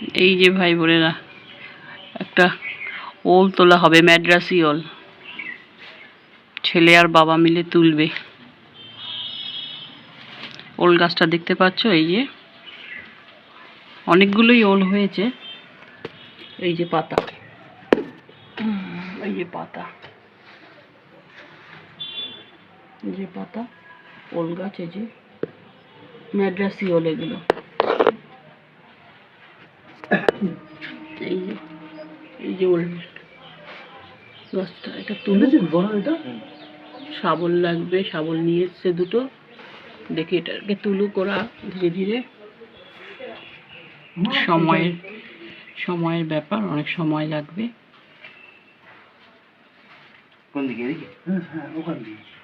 এই যে ভাই বোনেরা, একটা ওল তোলা হবে ম্যাড্রাসি ওল। ছেলে আর বাবা মিলে তুলবে। ওল গাছটা দেখতে পাচ্ছ? এই যে। অনেকগুলোই ওল হয়েছে। এই যে পাতা। এই যে পাতা। যে পাতা, ওল গাছ, এই যে ম্যাড্রাসি ওল এগুলো। এই যে এই যে গাছটা এটা বড় এটা? শাবল লাগবে শাবল নিয়ে এসছে দুটো। দেখি এটাকে তুলু করা ধীরে ধীরে। সময়ের সময়ের ব্যাপার অনেক সময় লাগবে। কোন দিকে এদিকে? হ্যাঁ হ্যাঁ ওখান দিয়ে।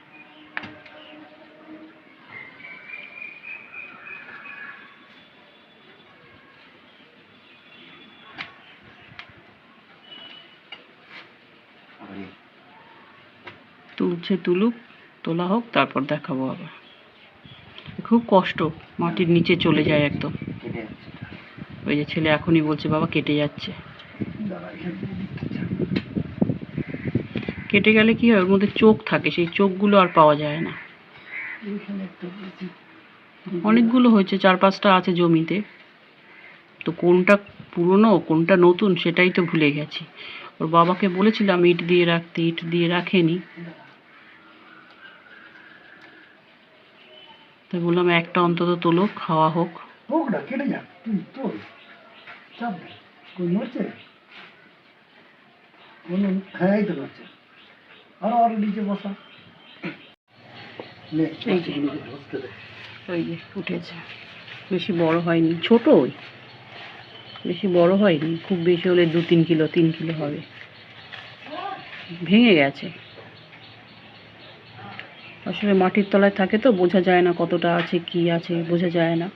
তুলছে তুলুক তোলা হোক তারপর দেখাবো আবার। খুব কষ্ট মাটির নিচে চলে যায় একদম। ওই যে ছেলে এখনই বলছে বাবা কেটে যাচ্ছে। কেটে গেলে কি হয়? ওর মধ্যে চোখ থাকে সেই চোখগুলো আর পাওয়া যায় না। অনেকগুলো হয়েছে চার পাঁচটা আছে জমিতে। তো কোনটা পুরনো কোনটা নতুন সেটাই তো ভুলে গেছি। ওর বাবাকে বলেছিলাম ইট দিয়ে রাখতে ইট দিয়ে রাখেনি। তো বললাম একটা অন্তত তোলো খাওয়া হোক। হোক না কেটে যাক তুই তোল। চাপ নড়ছে কোনো হ্যাঁ তো নড়ছে আরও আরও নিচে বসা। এই যে। এগুলোকে বসতে দে। ওই যে উঠেছে। বেশি বড় হয়নি ছোট ওই বেশি বড় হয়নি, খুব বেশি হলে দু তিন কিলো তিন কিলো হবে। ভেঙে গেছে। আসলে মাটির তলায় থাকে তো, বোঝা যায় না কতটা আছে, কি আছে, বোঝা যায় না।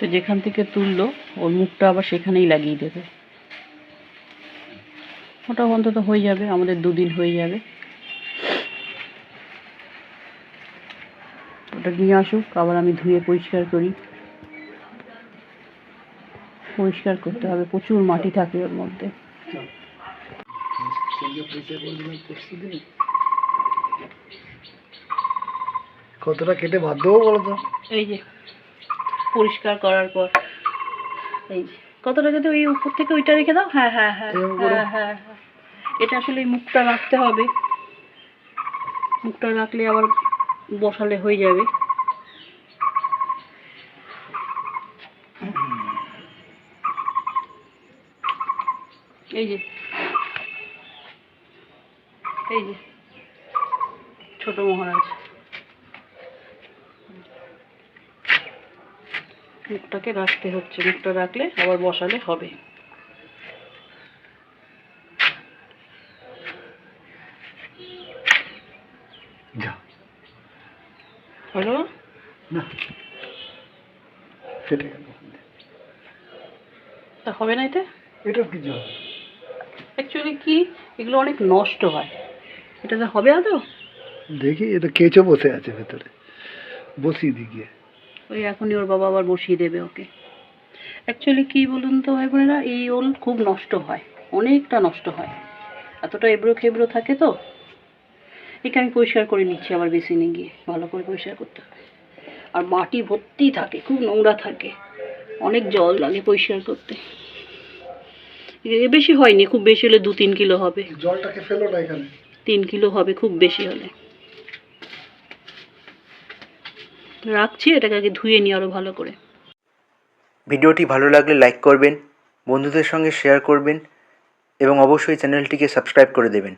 তো যেখান থেকে তুললো ওর মুখটা আবার সেখানেই লাগিয়ে দেবে। ওটা অন্তত হয়ে যাবে আমাদের দুদিন হয়ে যাবে। ওটা নিয়ে আসুক আবার আমি ধুয়ে পরিষ্কার করি। পরিষ্কার করতে হবে প্রচুর মাটি থাকে ওর মধ্যে। কতটা কেটে বাদ দেবো বলো তো? এই যে। পরিষ্কার করার পর। এই যে কতটা যদি ওই উপর থেকে ওইটা রেখে দাও হ্যাঁ হ্যাঁ হ্যাঁ হ্যাঁ হ্যাঁ হ্যাঁ। এটা আসলে মুখটা রাখতে হবে। মুখটা রাখলে আবার বসালে হয়ে যাবে। এই যে। এই যে। ছোট মহারাজ। মুখটাকে রাখতে হচ্ছে মুখটা রাখলে আবার বসালে হবে। হলো? গেল তা হবে না এতে এটার কিছু হবে। অ্যাকচুয়ালি কি? এগুলো অনেক নষ্ট হয়। এটা হবে আদৌ? দেখি এটা কেঁচো বসে আছে ভেতরে। বসিয়ে দি গিয়ে। ওই এখনই ওর বাবা আবার বসিয়ে দেবে ওকে। অ্যাকচুয়ালি কি বলুন তো ভাই বোনেরা এই ওল খুব নষ্ট হয় অনেকটা নষ্ট হয়। এতটা এবড়ো খেবড়ো থাকে তো। একে আমি পরিষ্কার করে নিচ্ছি আবার বেসিনে গিয়ে ভালো করে পরিষ্কার করতে হবে। আর মাটি ভর্তি থাকে খুব নোংরা থাকে। অনেক জল লাগে পরিষ্কার করতে। বেশি হয়নি খুব বেশি হলে দু তিন কিলো হবে। জলটাকে ফেলো না এখানে। তিন কিলো হবে খুব বেশি হলে। রাখছি, এটাকে আগে ধুয়ে নিই আরও ভালো করে। ভিডিওটি ভালো লাগলে লাইক করবেন, বন্ধুদের সঙ্গে শেয়ার করবেন, এবং অবশ্যই চ্যানেলটিকে সাবস্ক্রাইব করে দেবেন।